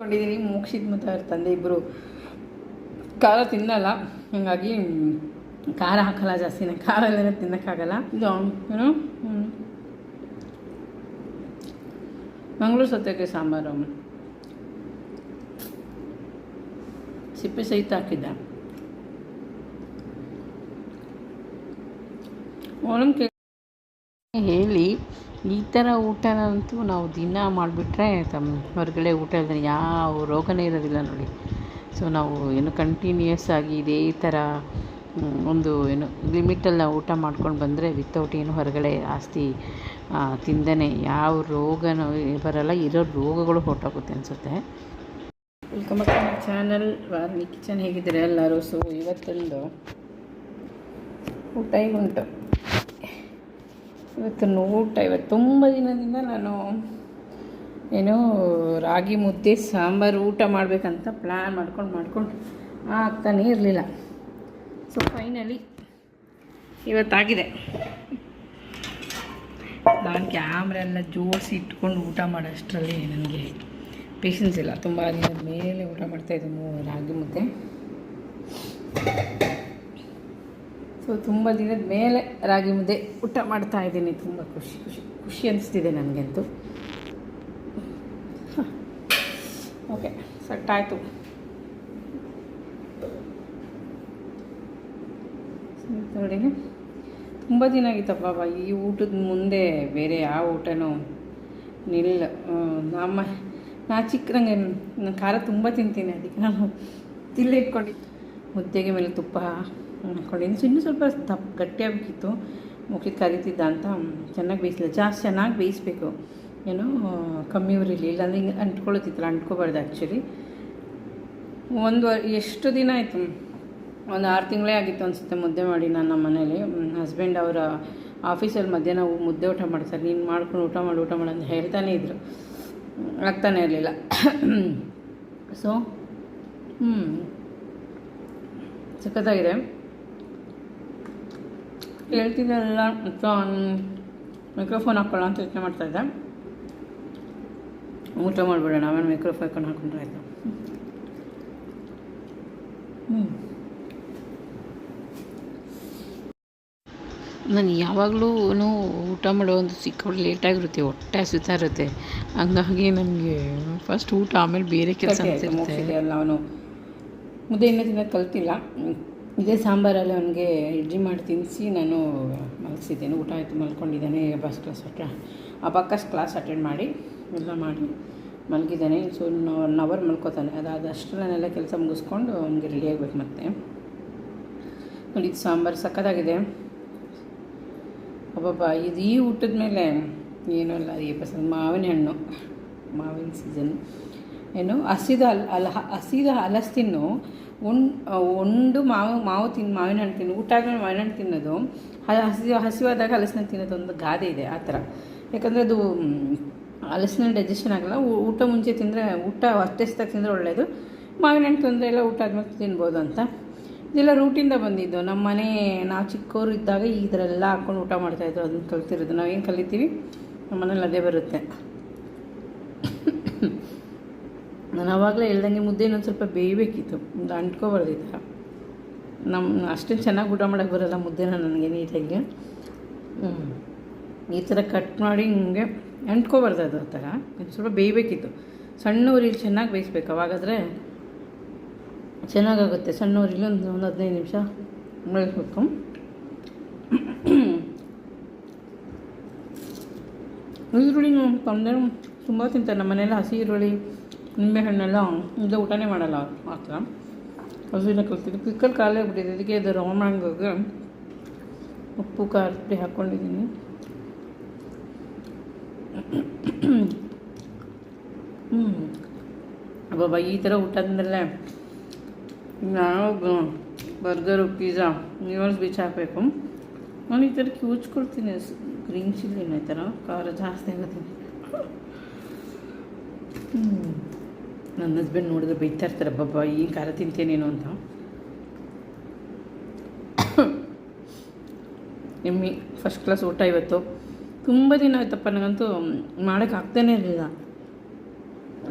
ಕೊಂಡಿದ್ದೀನಿ ಮೂಕ್ಷಿದ್ ಮತ್ತು ಅವ್ರ ತಂದೆ ಇಬ್ಬರು ಖಾರ ತಿನ್ನಲ್ಲ ಹಾಗಾಗಿ ಖಾರ ಹಾಕಲ್ಲ ಜಾಸ್ತಿನೇ ಖಾರ ಎಲ್ಲ ತಿನ್ನೋಕ್ಕಾಗಲ್ಲ. ಇದು ಏನು. ಮಂಗಳೂರು ಸೌತೆಕಾಯಿ ಸಾಂಬಾರು ಸಿಪ್ಪೆ ಸಹಿತ ಹಾಕಿದ್ದ. ಕೇಳಿ. ಹೇಳಿ ಈ ಥರ ಊಟನಂತೂ ನಾವು ದಿನ ಮಾಡಿಬಿಟ್ರೆ ತಮ್ಮ ಹೊರಗಡೆ ಊಟ ಇಲ್ಲದೆ ಯಾವ ರೋಗನೇ ಇರೋದಿಲ್ಲ ನೋಡಿ. ಸೊ ನಾವು ಏನು ಕಂಟಿನ್ಯೂಯಸ್ ಆಗಿ ಇದೇ ಥರ ಒಂದು ಏನು ಲಿಮಿಟಲ್ಲಿ ನಾವು ಊಟ ಮಾಡ್ಕೊಂಡು ಬಂದರೆ ವಿತೌಟ್ ಏನು ಹೊರಗಡೆ ಜಾಸ್ತಿ ತಿಂದೇ ಯಾವ ರೋಗನೂ ಬರಲ್ಲ, ಇರೋ ರೋಗಗಳು ಹೊರಟೋಗುತ್ತೆ ಅನಿಸುತ್ತೆ. Welcome back to my channel Varni kitchen ಹೇಗಿದ್ದೀರಾ ಎಲ್ಲರೂ? ಸೊ ಇವತ್ತೊಂದು ಊಟ ಉಂಟು ಇವತ್ತು ನೂಟ, ಇವತ್ತು ತುಂಬ ದಿನದಿಂದ ನಾನು ಏನೋ ರಾಗಿ ಮುದ್ದೆ, ಸಾಂಬಾರು, ಊಟ ಮಾಡಬೇಕಂತ ಪ್ಲ್ಯಾನ್ ಮಾಡ್ಕೊಂಡು ಮಾಡ್ಕೊಂಡು ಆಗ್ತಾನೇ ಇರಲಿಲ್ಲ. ಸೊ ಫೈನಲಿ ಇವತ್ತಾಗಿದೆ. ನಾನು ಕ್ಯಾಮ್ರ ಎಲ್ಲ ಜೋಡಿಸಿ ಇಟ್ಕೊಂಡು ಊಟ ಮಾಡೋಷ್ಟರಲ್ಲಿ ನನಗೆ ಪೇಷನ್ಸ್ ಇಲ್ಲ. ತುಂಬ ದಿನದ ಮೇಲೆ ಊಟ ಮಾಡ್ತಾಯಿದ್ದೀನಿ ರಾಗಿ ಮುದ್ದೆ. ಸೊ ತುಂಬ ದಿನದ ಮೇಲೆ ರಾಗಿ ಮುದ್ದೆ ಊಟ ಮಾಡ್ತಾ ಇದ್ದೀನಿ. ತುಂಬ ಖುಷಿ ಖುಷಿ ಖುಷಿ ಅನಿಸ್ತಿದೆ ನನಗಂತೂ. ಓಕೆ ಸಟ್ಟಾಯಿತು. ನೋಡಿ ತುಂಬ ದಿನ ಆಗಿತ್ತಪ್ಪ ಈ ಊಟದ ಮುಂದೆ ಬೇರೆ ಯಾವ ಊಟನೂ ನಿಲ್ಲ ನಮ್ಮ, ನಾ ಚಿಕ್ಕದಂಗೆ ನಾನು ಖಾರ ತುಂಬ ತಿಂತೀನಿ, ಅದಕ್ಕೆ ನಾನು ತಿಲ್ಲೆ ಮುದ್ದೆಗೆ ಮೇಲೆ ತುಪ್ಪ ಹಾಕ್ಕೊಂಡಿದ್ದೀನಿ ಸೊ ಇನ್ನೂ ಸ್ವಲ್ಪ ದಪ್ಪ ಗಟ್ಟಿಯಾಗಬೇಕಿತ್ತು ಮುಖಕ್ಕೆ ಕರಿತಿದ್ದ ಅಂತ ಚೆನ್ನಾಗಿ ಬೇಯಿಸಿಲ್ಲ ಜಾಸ್ತಿ ಚೆನ್ನಾಗಿ ಬೇಯಿಸ್ಬೇಕು. ಏನು ಕಮ್ಮಿ ಉರಿಲಿ ಇಲ್ಲಾಂದ್ರೆ ಹಿಂಗೆ ಅಂಟ್ಕೊಳ್ಳುತ್ತಿತ್ತಲ್ಲ, ಅಂಟ್ಕೋಬಾರ್ದು ಆ್ಯಕ್ಚುಲಿ ಒಂದು ಎಷ್ಟು ದಿನ ಆಯಿತು? ಒಂದು ಆರು ತಿಂಗಳೇ ಆಗಿತ್ತು ಅನಿಸುತ್ತೆ ಮುದ್ದೆ ಮಾಡಿ ನಾನು ನಮ್ಮ ಮನೇಲಿ ಹಸ್ಬೆಂಡ್ ಅವರ ಆಫೀಸಲ್ಲಿ ಮಧ್ಯಾಹ್ನ ಮುದ್ದೆ ಊಟ ಮಾಡ್ತಾರೆ. ನೀನು ಮಾಡ್ಕೊಂಡು ಊಟ ಮಾಡಿ, ಊಟ ಮಾಡು ಅಂತ ಹೇಳ್ತಾನೆ ಇದ್ರು. ಆಗ್ತಾನೆ ಇರಲಿಲ್ಲ. ಸೊ ಹ್ಞೂ ಸಖತ್ತಾಗಿದೆ. ಹೇಳ್ತಿದ್ದೆಲ್ಲ ಮೈಕ್ರೋಫೋನ್ ಹಾಕ್ಕೊಳ್ಳೋ ಅಂತ ಯೋಚನೆ ಮಾಡ್ತಾಯಿದ್ದೆ ಊಟ ಮಾಡಿಬಿಡೋಣ ನಾವೇನು ಮೈಕ್ರೋಫೋನ್ ಹಾಕೊಂಡು ಹಾಕೊಂಡ್ರೆ ಆಯಿತು. ಹ್ಞೂ ನಾನು ಯಾವಾಗಲೂ ಊಟ ಮಾಡೋ ಒಂದು ಸಿಕ್ಕಾಪಟ್ಟೆ ಲೇಟಾಗಿರುತ್ತೆ ಹೊಟ್ಟೆ ಹಸಿತಾ ಇರುತ್ತೆ. ಹಂಗಾಗಿ ನನಗೆ ಫಸ್ಟ್ ಊಟ ಆಮೇಲೆ ಬೇರೆ ಕೆಲಸ ಅಲ್ಲ ಅವನು. ಮುದ್ದೆ ಇನ್ನೂ ತಿನ್ನೋದು ಕಲ್ತಿಲ್ಲ. ಇದೇ ಸಾಂಬಾರಲ್ಲಿ ಅವನಿಗೆ ಇಡ್ಲಿ ಮಾಡಿ ತಿನ್ನಿಸಿ ನಾನು ಮಲಗಿಸಿದ್ದೇನೆ. ಊಟ ಆಯಿತು, ಮಲ್ಕೊಂಡಿದ್ದಾನೆ ಬಸ್ ಕ್ಲಾಸ್ ಹತ್ರ ಆ ಬಕ್ಕಸ್ ಕ್ಲಾಸ್ ಅಟೆಂಡ್ ಮಾಡಿ ಎಲ್ಲ ಮಾಡಿ ಮಲಗಿದ್ದಾನೆ. ಸೊ ಒನ್ ಅವರ್ ಮಲ್ಕೋತಾನೆ. ಅದಾದಷ್ಟು ನಾನೆಲ್ಲ ಕೆಲಸ ಮುಗಿಸ್ಕೊಂಡು ಅವನಿಗೆ ರೆಡಿ ಆಗಬೇಕು ಮತ್ತೆ. ನೋಡಿ, ಇದು ಸಾಂಬಾರು ಸಕ್ಕತ್ತಾಗಿದೆ ಅಬ್ಬಬ್ಬ, ಇದು ಈ ಊಟದ ಮೇಲೆ ಏನೂ ಅಲ್ಲ. ಈ ಪಸಂದ್ ಮಾವಿನ ಹಣ್ಣು, ಮಾವಿನ ಸೀಸನ್ ಏನು, ಹಸಿದ ಅಲ್ ಅಲ್ಲ ಹಸಿದ ಹಲಸು ತಿನ್ನು ಉಂಡು ಮಾವು ಮಾವು ತಿನ್, ಮಾವಿನ ಹಣ್ಣು ತಿನ್ನು ಊಟ ಆದಮೇಲೆ ಮಾವಿನ ಹಣ್ಣು ತಿನ್ನೋದು. ಹಸಿ ಹಸಿವಾದಾಗ ಹಲಸಿನ ತಿನ್ನೋದು ಒಂದು ಗಾದೆ ಇದೆ, ಆ ಥರ. ಯಾಕಂದರೆ ಅದು ಹಲಸಿನ ಡೈಜೆಷನ್ ಆಗಲ್ಲ. ಊಟ ಮುಂಚೆ ತಿಂದರೆ, ಊಟ ಹೊಟ್ಟೆಸ್ದಾಗ ತಿಂದರೆ ಒಳ್ಳೆಯದು ಮಾವಿನ ಹಣ್ಣು ತೊಂದರೆ ಎಲ್ಲ ಊಟ ಆದ್ಮೇಲೆ ತಿನ್ಬೋದು ಅಂತ. ಇದೆಲ್ಲ ರೂಟಿಂದ ಬಂದಿದ್ದು. ನಮ್ಮ ಮನೆ, ನಾವು ಚಿಕ್ಕವರು ಇದ್ದಾಗ ಈ ಥರ ಎಲ್ಲ ಹಾಕ್ಕೊಂಡು ಊಟ ಮಾಡ್ತಾಯಿದ್ರು ಅದನ್ನ ಕಲ್ತಿರೋದು. ನಾವೇನು ಕಲಿತೀವಿ? ನಮ್ಮ ಮನೇಲಿ ಅದೇ ಬರುತ್ತೆ. ನಾನು ಆವಾಗಲೇ ಹೇಳ್ದಂಗೆ ಮುದ್ದೆ ಇನ್ನೊಂದು ಸ್ವಲ್ಪ ಬೇಯಬೇಕಿತ್ತು. ಅಂಟ್ಕೋಬಾರ್ದು ಈ ಥರ ನಮ್ಮ ಅಷ್ಟೇನು ಚೆನ್ನಾಗಿ ಊಟ ಮಾಡೋಕ್ಕೆ ಬರಲ್ಲ ಮುದ್ದೆನ ನನಗೆ ನೀಟಾಗಿ. ಈ ಥರ ಕಟ್ ಮಾಡಿ ಹಿಂಗೆ ಅಂಟ್ಕೋಬಾರ್ದು ಅದು ಆ ಥರ ಸ್ವಲ್ಪ ಬೇಯಬೇಕಿತ್ತು. ಸಣ್ಣ ಊರಿಲಿ ಚೆನ್ನಾಗಿ ಬೇಯಿಸ್ಬೇಕು. ಅವಾಗಾದರೆ ಚೆನ್ನಾಗಾಗುತ್ತೆ. ಸಣ್ಣ ಊರಿಲಿ ಒಂದು ಒಂದು ಹದಿನೈದು ನಿಮಿಷ ಬೇಯಿಸ್ಬೇಕು. ಈರುಳ್ಳಿ ಅಂದರೆ ತುಂಬ ತಿಂತಾರೆ. ನಮ್ಮ ಮನೆಯಲ್ಲಿ ಹಸಿ ಈರುಳ್ಳಿ ನಿಂಬೆಹಣ್ಣೆಲ್ಲ ಇದು ಊಟನೇ ಮಾಡಲ್ಲ ಮಾತ್ರ. ಹಸುವಿನ ಕಲ್ತಿದ್ದು ಪಿಕ್ಕಲ್ ಖಾಲಿ ಆಗಿಬಿಟ್ಟಿದೆ. ಅದಕ್ಕೆ ಇದು ರೋಮಂಗಿಗೆ ಉಪ್ಪು, ಖಾರ ಪುಡಿ ಹಾಕ್ಕೊಂಡಿದ್ದೀನಿ. ಹ್ಞೂ ಅಬ್ಬಬ್ಬ, ಈ ಥರ ಊಟ ಅಂದರಲ್ಲೇ ನಾವು ಬರ್ಗರು, ಪಿಜ್ಜಾ ನ್ಯೂಯಾರ್ಕ್ ಬೀಚ್ ಹಾಕಬೇಕು. ನಾನು ಈ ಥರ ಕ್ಯೂಚ್ಕೊಳ್ತೀನಿ ಗ್ರೀನ್ ಚಿಲ್ಲಿನ ಈ ಥರ. ಖಾರ ಜಾಸ್ತಿ ಆಗುತ್ತೆ. ಹ್ಞೂ ನನ್ನ ಹಸ್ಬೆಂಡ್ ನೋಡಿದ್ರೆ ಬೈತಾ ಇರ್ತಾರೆ ಬಾಬಾ ಈ ಖಾರ ತಿಂತೇನೇನು ಅಂತ. ಎಮ್ಮಿ ಫಸ್ಟ್ ಕ್ಲಾಸ್ ಊಟ ಇವತ್ತು. ತುಂಬ ದಿನ ಆಯ್ತಪ್ಪ, ನನಗಂತೂ ಮಾಡೋಕ್ಕೆ ಆಗ್ತಾನೇ ಇರಲಿಲ್ಲ.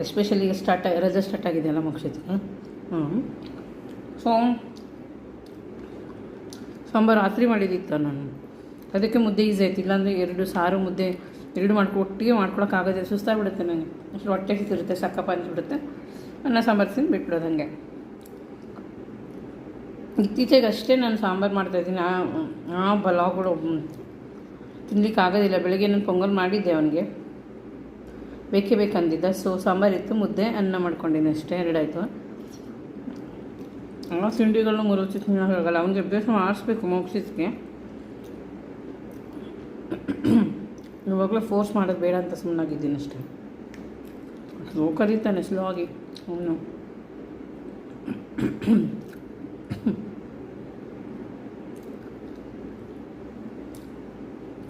ಎಸ್ಪೆಷಲಿ ಸ್ಟಾರ್ಟ್ ರಜೆ ಸ್ಟಾರ್ಟ್ ಆಗಿದೆಯಲ್ಲ ಮೋಕ್ಷಿತ್. ಹ್ಞೂ ಸೊ ಸಾಂಬಾರು ರಾತ್ರಿ ಮಾಡಿದ್ದಿತ್ತು ನಾನು. ಅದಕ್ಕೆ ಮುದ್ದೆ ಈಸಿ ಆಯ್ತು. ಇಲ್ಲಾಂದರೆ ಎರಡು ಸಾರು ಮುದ್ದೆ ಎರಡು ಮಾಡ್ಕೊ, ಒಟ್ಟಿಗೆ ಸುಸ್ತಾಗಿ ಬಿಡುತ್ತೆ ನನಗೆ ಅಷ್ಟು ಹೊಟ್ಟೆ ಕಿತ್ತಿರುತ್ತೆ ಸಕ್ಕಪ್ಪ ಅನಿಸ್ಬಿಡುತ್ತೆ ಅನ್ನ ಸಾಂಬಾರು ತಿಂದು ಬಿಟ್ಬಿಡೋದು ಹಂಗೆ. ಇತ್ತೀಚೆಗೆ ಅಷ್ಟೇ ನಾನು ಸಾಂಬಾರು ಮಾಡ್ತಾಯಿದ್ದೀನಿ ಆ ಆ ಬಲಾಗಳು ತಿನ್ಲಿಕ್ಕೆ ಆಗೋದಿಲ್ಲ. ಬೆಳಗ್ಗೆ ನಾನು ಪೊಂಗಲ್ ಮಾಡಿದ್ದೆ ಅವನಿಗೆ. ಬೇಕೇ ಬೇಕಂದಿದ್ದ ಸೊ ಸಾಂಬಾರಿತ್ತು ಮುದ್ದೆ, ಅನ್ನ ಮಾಡ್ಕೊಂಡಿದ್ದೆ ಅಷ್ಟೇ. ಎರಡಾಯಿತು. ಆ ತಿಂಡಿಗಳನ್ನ ಮೂರು ಹೊತ್ತು ತಿನ್ನೋಕ್ಕಾಗಲ್ಲ ಅವನಿಗೆ ಅಭ್ಯಾಸ ಮಾಡಿಸ್ಬೇಕು ಮೋಕ್ಷಿತ್ಗೆ. ಇವಾಗಲೂ ಫೋರ್ಸ್ ಮಾಡೋದು ಬೇಡ ಅಂತ ಸುಮ್ಮನಾಗಿದ್ದೀನಿ ಅಷ್ಟೇ. ಸ್ಲೋ ಕರೀತಾನೆ ಸ್ಲೋ ಆಗಿ. ಅವನು.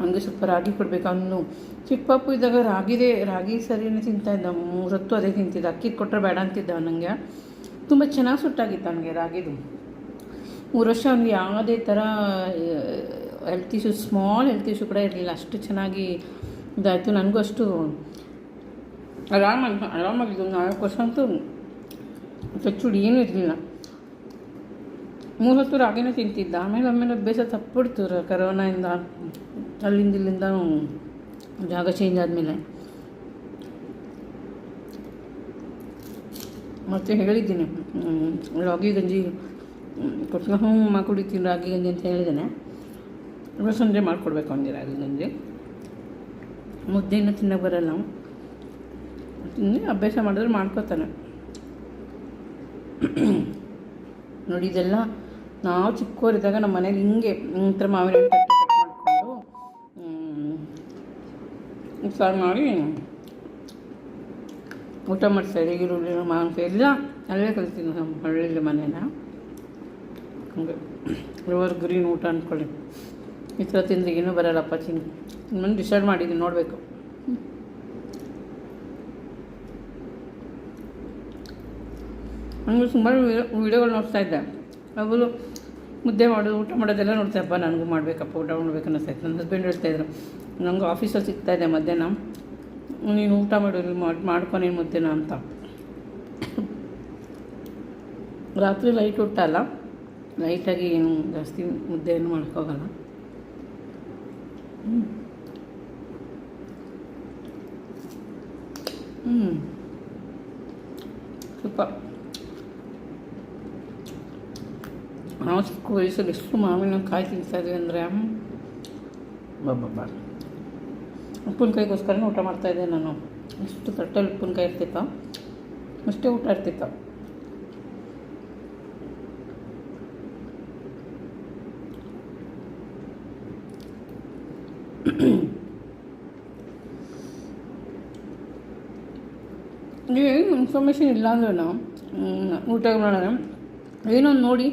ಹಂಗೆ ಸ್ವಲ್ಪ ರಾಗಿ ಕೊಡಬೇಕು. ಅವನು ಚಿಕ್ಕ ಪಾಪು ಇದ್ದಾಗ ರಾಗಿದೇ, ರಾಗಿ ಸರಿನೇ ತಿಂತಾ ಇದ್ದ. ಮೂರೊತ್ತು ಅದೇ ತಿಂತಿದ್ದ. ಅಕ್ಕಿ ಕೊಟ್ಟರೆ ಬೇಡ ಅಂತಿದ್ದ ನನಗೆ ತುಂಬ ಚೆನ್ನಾಗಿ ಸುಟ್ಟಾಗಿತ್ತು ನನಗೆ ರಾಗಿದು. ಮೂರು ವರ್ಷ ಅವ್ನಿಗೆ ಯಾವುದೇ ಥರ health issue small health issue ಕೂಡ ಇರಲಿಲ್ಲ. ಅಷ್ಟು ಚೆನ್ನಾಗಿ ಇದಾಯಿತು. ನನಗೂ ಅಷ್ಟು ಆರಾಮಾಗಿ ಆರಾಮಾಗಿದ್ದು. ನಾಲ್ಕು ವರ್ಷ ಅಂತೂ ಚಚ್ಚುಡಿ ಏನೂ ಇರಲಿಲ್ಲ. ಮೂರು ಹೊತ್ತು ರಾಗಿನೇ ತಿಂತಿದ್ದ. ಆಮೇಲೆ ಆಮೇಲೆ ಅಭ್ಯಾಸ ತಪ್ಪಿಡ್ತು. ಕರೋನಾಯಿಂದ, ಅಲ್ಲಿಂದ ಇಲ್ಲಿಂದ ಜಾಗ ಚೇಂಜ್ ಆದಮೇಲೆ. ಮತ್ತೆ ಹೇಳಿದ್ದೀನಿ. ರಾಗಿ ಗಂಜಿ ಕೊಟ್ಟು ಹ್ಞೂ ಕುಡಿತೀನಿ ರಾಗಿ ಗಂಜಿ ಅಂತ ಹೇಳಿದ್ದೇನೆ. ಸಂಜೆ ಮಾಡಿಕೊಡ್ಬೇಕು ಅವನಿಗೆ ರಾಗಿ ಗಂಜಿ ಮುದ್ದೆಯನ್ನು ತಿನ್ನೋಕೆ ಬರಲ್ಲ ತಿಂದು ಅಭ್ಯಾಸ ಮಾಡಿದ್ರೆ ಮಾಡ್ಕೋತಾನೆ. ನೋಡಿ, ಇದೆಲ್ಲ ನಾವು ಚಿಕ್ಕವರಿದ್ದಾಗ ನಮ್ಮ ಮನೇಲಿ ಹಿಂಗೆ ಒಂಥರ ಮಾವಿನ ಕಟ್ ಮಾಡಿಕೊಂಡು ಸಾರು ಮಾಡಿ ಊಟ ಮಾಡ್ತಾರೆ ಈರುಳ್ಳಿ, ಮಾವಿನಕಾಯಿ ಎಲ್ಲ ಅಲ್ಲೇ ಕಲ್ತೀನಿ ನಮ್ಮ ಹಳ್ಳಿಯಲ್ಲಿ ಮನೇನ. ಹಂಗೆ ರಿವರ್ ಗ್ರೀನ್ ಊಟ ಅಂದ್ಕೊಳ್ಳಿ. ಈ ಥರ ತಿಂದರೆ ಏನೂ ಬರೋಲ್ಲಪ್ಪ ಚಿನ್ನ ಇನ್ನೊಂದು ಡಿಸೈಡ್ ಮಾಡಿದ್ದೀನಿ, ನೋಡಬೇಕು. ನನಗೂ ಸುಮಾರು ವೀಡಿಯೋಗಳು ನೋಡ್ತಾ ಇದ್ದೆ. ಅವರು ಮುದ್ದೆ ಮಾಡೋದು ಊಟ ಮಾಡೋದೆಲ್ಲ ನೋಡ್ತಾಯಪ್ಪ ನನಗೂ ಮಾಡಬೇಕಪ್ಪ, ಊಟ ಮಾಡ್ಬೇಕು ಅನ್ನಿಸ್ತಾಯಿತ್ತು ನನ್ನ ಹಸ್ಬೆಂಡ್ ಹೇಳ್ತಾಯಿದ್ರು ನನಗೂ ಆಫೀಸಲ್ಲಿ ಸಿಗ್ತಾಯಿದೆ ಮಧ್ಯಾಹ್ನ. ನೀನು ಊಟ ಮಾಡು ಮಾಡ್ಕೊ ನೀನು ಮುದ್ದೆನ ಅಂತ. ರಾತ್ರಿ ಲೈಟ್ ಊಟ ಅಲ್ಲ ಲೈಟಾಗಿ ಏನು ಜಾಸ್ತಿ ಮುದ್ದೆ ಏನು ಮಾಡ್ಕೋಗಲ್ಲ. ಸೂಪರ್ ನಾವು ಚಿಕ್ಕ ವಯಸ್ಸಲ್ಲಿ ಎಷ್ಟು ಮಾವಿನಕಾಯಿ ತಿಂತಾಯಿದ್ವಿ ಅಂದರೆ ಬಬ್ಬಬ್ಬ ಉಪ್ಪಿನಕಾಯಿಗೋಸ್ಕರನೇ ಊಟ ಮಾಡ್ತಾಯಿದ್ದೆ ನಾನು ಎಷ್ಟು ತಟ್ಟೆಲಿ ಉಪ್ಪಿನಕಾಯಿ ಇರ್ತಿತ್ತು ಅಷ್ಟೇ ಊಟ ಇರ್ತಿತ್ತು ಏನು ಇನ್ಫಾರ್ಮೇಷನ್ ಇಲ್ಲ ಅಂದ್ರೂ ಊಟ ಮಾಡೋಣ ಏನೋ ನೋಡಿ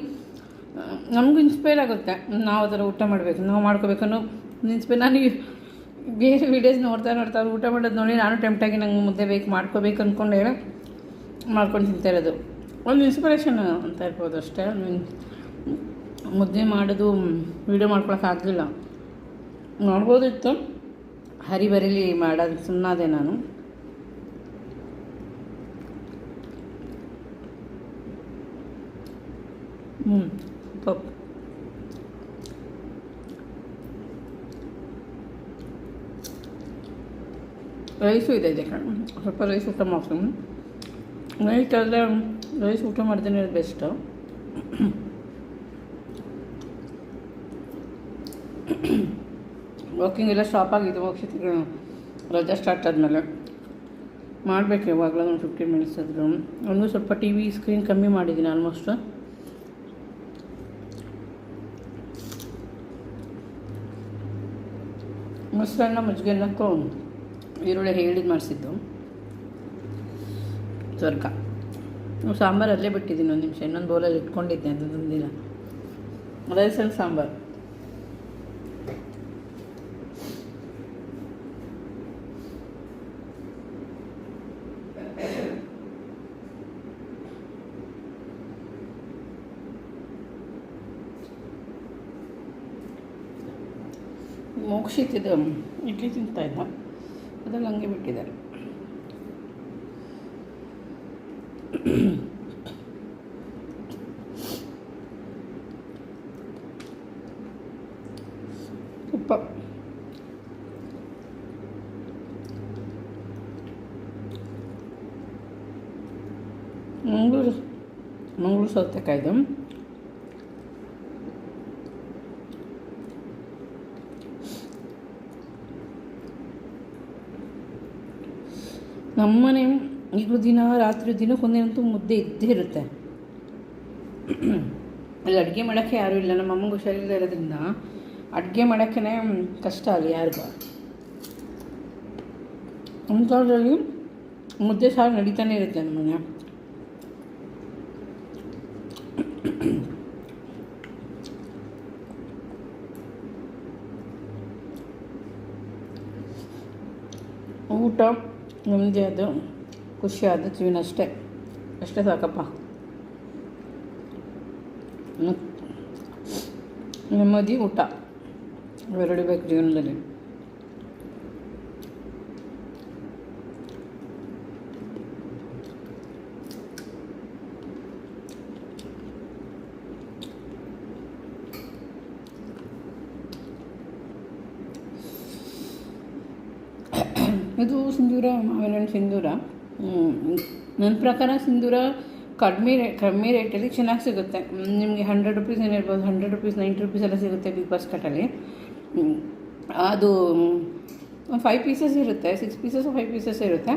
ನಮಗೂ ಇನ್ಸ್ಪೈರ್ ಆಗುತ್ತೆ. ನಾವು ಅದರ ಊಟ ಮಾಡಬೇಕು, ನಾವು ಮಾಡ್ಕೋಬೇಕು ಅನ್ನೋ ಇನ್ಸ್ಪೈರ್ ನಾನು ಬೇರೆ ವೀಡಿಯೋಸ್ ನೋಡ್ತಾ ನೋಡ್ತಾ ಊಟ ಮಾಡೋದು ನೋಡಿ, ನಾನು ಟೆಂಪ್ಟಾಗಿ ನಂಗೆ ಮುದ್ದೆ ಬೇಕು, ಮಾಡ್ಕೋಬೇಕು ಅಂದ್ಕೊಂಡು ಹೇಳಿ ಮಾಡ್ಕೊಂಡು ತಿಂತಾ ಇರೋದು. ಒಂದು ಇನ್ಸ್ಪಿರೇಷನ್ ಅಂತ ಇರ್ಬೋದು ಅಷ್ಟೇ. ಮುದ್ದೆ ಮಾಡೋದು ವೀಡಿಯೋ ಮಾಡ್ಕೊಳಕ್ಕಾಗಲಿಲ್ಲ ನೋಡ್ಬೋದಿತ್ತು. ಹರಿ ಬರೀಲಿ ಮಾಡೋದು ಸುಮ್ಮನಾದೆ ನಾನು. ಹ್ಞೂ ಪಪ್ಪ ರೈಸು ಇದೆ ಇದಕ್ಕೆ ಸ್ವಲ್ಪ ರೈಸ್ ಊಟ ಮಾಡ್ತೀನಿ. ನೈಟ್ ಆದರೆ ರೈಸ್ ಊಟ ಮಾಡ್ದೇನೆ ಬೆಸ್ಟು. ವಾಕಿಂಗ್ ಎಲ್ಲ ಸ್ಟಾಪ್ ಆಗಿದೆ ಹೋಗ್ತಿತ್ತು ರಜಾ ಸ್ಟಾರ್ಟ್ ಆದಮೇಲೆ. ಮಾಡಬೇಕು ಯಾವಾಗಲೂ ಒಂದು ಫಿಫ್ಟೀನ್ ಮಿನಿಟ್ಸ್ ಆದರೂ. ಒಂದು ಸ್ವಲ್ಪ ಟಿ ವಿ ಸ್ಕ್ರೀನ್ ಕಮ್ಮಿ ಮಾಡಿದ್ದೀನಿ ಆಲ್ಮೋಸ್ಟ್ ಮೊಸರನ್ನ ಮಜ್ಜಿಗೆನ್ನಕ್ಕೂ ಈರುಳ್ಳಿ ಹೇಳಿದ್ದು ಮಾಡಿಸಿದ್ದು. ಸ್ವರ್ಗ. ಸಾಂಬಾರು ಅಲ್ಲೇ ಬಿಟ್ಟಿದ್ದೀನಿ ಒಂದು ನಿಮಿಷ, ಇನ್ನೊಂದು ಬೋಲಲ್ಲಿ ಇಟ್ಕೊಂಡಿದ್ದೆ, ಅದು ತಂದಿಲ್ಲ. ರೈಸಲ್ಲಿ ಸಾಂಬಾರು. ಮೋಕ್ಷಿತಿದ್ದು ಇಡ್ಲಿ ತಿಂತಾ ಇದ್ದ? ಅದ್ರಲ್ಲಿ ಹಂಗೆ ಬಿಟ್ಟಿದ್ದಾರೆ ತುಪ್ಪ. ಮಂಗಳೂರು ಮಂಗಳೂರು ಸೌತೆಕಾಯ್ದು. ನಮ್ಮನೆ ಈಗಲೂ ದಿನ ರಾತ್ರಿ ದಿನಕ್ಕೊಂದೇನಂತೂ ಮುದ್ದೆ ಇದ್ದೇ ಇರುತ್ತೆ. ಅಲ್ಲಿ ಅಡುಗೆ ಮಾಡೋಕ್ಕೆ ಯಾರೂ ಇಲ್ಲ, ನಮ್ಮ ಅಮ್ಮಂಗೆ ಹುಷಾರಿಲ್ಲದೆ ಇರೋದ್ರಿಂದ ಅಡುಗೆ ಮಾಡೋಕ್ಕೇ ಕಷ್ಟ ಅಲ್ಲಿ ಯಾರಿಗೂ. ಅಂಥದ್ರಲ್ಲಿ ಮುದ್ದೆ ಸಾರು ನಡೀತಾನೆ ಇರುತ್ತೆ ನಮ್ಮನೆ ಊಟ. ನೆಮ್ಮದಿ ಅದು ಖುಷಿ ಆದ ಜೀವನ ಅಷ್ಟೇ. ಅಷ್ಟೇ ಸಾಕಪ್ಪ. ಮತ್ತ್ ನೆಮ್ಮದಿ ಊಟ. ಎರಡು ಬೇಕು ಜೀವನದಲ್ಲಿ. ಇದು ಸಿಂಧೂರ ಮಾವಿನ ಹಣ್ಣು ಸಿಂಧೂರ ನನ್ನ ಪ್ರಕಾರ ಸಿಂಧೂರ ಕಡಿಮೆ ರೇ ಕಡಿಮೆ ರೇಟಲ್ಲಿ ಚೆನ್ನಾಗಿ ಸಿಗುತ್ತೆ. ನಿಮಗೆ ಹಂಡ್ರೆಡ್ ರುಪೀಸ್ ಏನಿರ್ಬೋದು ಹಂಡ್ರೆಡ್ ರುಪೀಸ್ ನೈಂಟಿ ರುಪೀಸ್ ಎಲ್ಲ ಸಿಗುತ್ತೆ ಬಿಗ್ ಬಾಸ್ಕೆಟಲ್ಲಿ ಅದು ಫೈವ್ ಪೀಸಸ್ ಇರುತ್ತೆ ಸಿಕ್ಸ್ ಪೀಸಸ್ ಫೈವ್ ಪೀಸಸ್ ಇರುತ್ತೆ.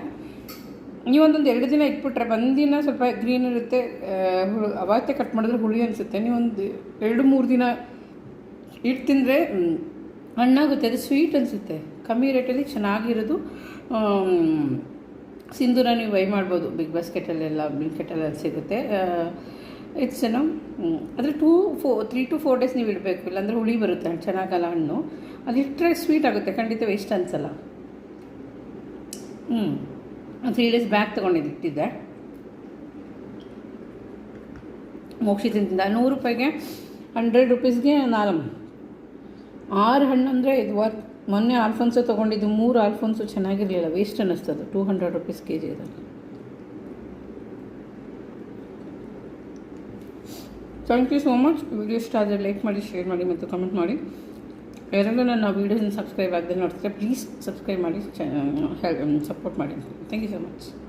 ನೀವೊಂದೊಂದು ಎರಡು ದಿನ ಇಟ್ಬಿಟ್ರೆ ಒಂದಿನ ಸ್ವಲ್ಪ ಗ್ರೀನ್ ಇರುತ್ತೆ ಹುಳು, ಅವತ್ತೇ ಕಟ್ ಮಾಡಿದ್ರೆ ಹುಳಿ ಅನಿಸುತ್ತೆ. ನೀವೊಂದು ಎರಡು, ಮೂರು ದಿನ ಇಟ್ಟು ತಿಂದರೆ ಹಣ್ಣಾಗುತ್ತೆ, ಅದು ಸ್ವೀಟ್ ಅನಿಸುತ್ತೆ. ಕಮ್ಮಿ ರೇಟಲ್ಲಿ ಚೆನ್ನಾಗಿರೋದು. ಸಿಂಧೂರ ನೀವು ಬೈ ಮಾಡ್ಬೋದು. ಬಿಗ್ ಬಾಸ್ಕೆಟಲ್ಲೆಲ್ಲ ಬ್ಲಿಂಕೆಟಲ್ಲಿ ಸಿಗುತ್ತೆ. ಇಟ್ಸ್ ಏನೋ ಅಂದರೆ two four three to four days ನೀವು ಇಡಬೇಕು. ಇಲ್ಲಾಂದರೆ ಹುಳಿ ಬರುತ್ತೆ ಚೆನ್ನಾಗಲ್ಲ ಹಣ್ಣು. ಅದು ಇಟ್ಟರೆ ಸ್ವೀಟ್ ಆಗುತ್ತೆ. ಖಂಡಿತ ವೇಸ್ಟ್ ಅನಿಸಲ್ಲ. ಹ್ಞೂ ತ್ರೀ ಡೇಸ್ ಬ್ಯಾಗ್ ತೊಗೊಂಡಿದ್ದು ಇಟ್ಟಿದ್ದೆ. ಮೋಕ್ಷಿ ತಿಂತಿದ್ದ. ನೂರು ರೂಪಾಯಿಗೆ ಹಂಡ್ರೆಡ್ ರುಪೀಸ್ಗೆ ನಾಲ್ಕು ಆರು ಹಣ್ಣು ಅಂದರೆ ಇದು ವರ್ತ್ ಮೊನ್ನೆ ಆಲ್ಫೋನ್ಸು ತೊಗೊಂಡಿದ್ದು ಮೂರು ಆಲ್ಫೋನ್ಸು ಚೆನ್ನಾಗಿರಲಿಲ್ಲ ವೇಸ್ಟ್ ಅನ್ನಿಸ್ತದೆ two hundred rupees K G ಇದೆ thank you so much video ಇಷ್ಟ ಆದರೆ ಲೈಕ್ ಮಾಡಿ ಶೇರ್ ಮಾಡಿ ಮತ್ತು ಕಮೆಂಟ್ ಮಾಡಿ. ಯಾರಾದರೂ ನನ್ನ ವೀಡಿಯೋನ ಸಬ್ಸ್ಕ್ರೈಬ್ ಆಗದೆ ನೋಡ್ತಾರೆ ಪ್ಲೀಸ್ ಸಬ್ಸ್ಕ್ರೈಬ್ ಮಾಡಿ ಸಪೋರ್ಟ್ ಮಾಡಿ ಥ್ಯಾಂಕ್ ಯು ಸೊ ಮಚ್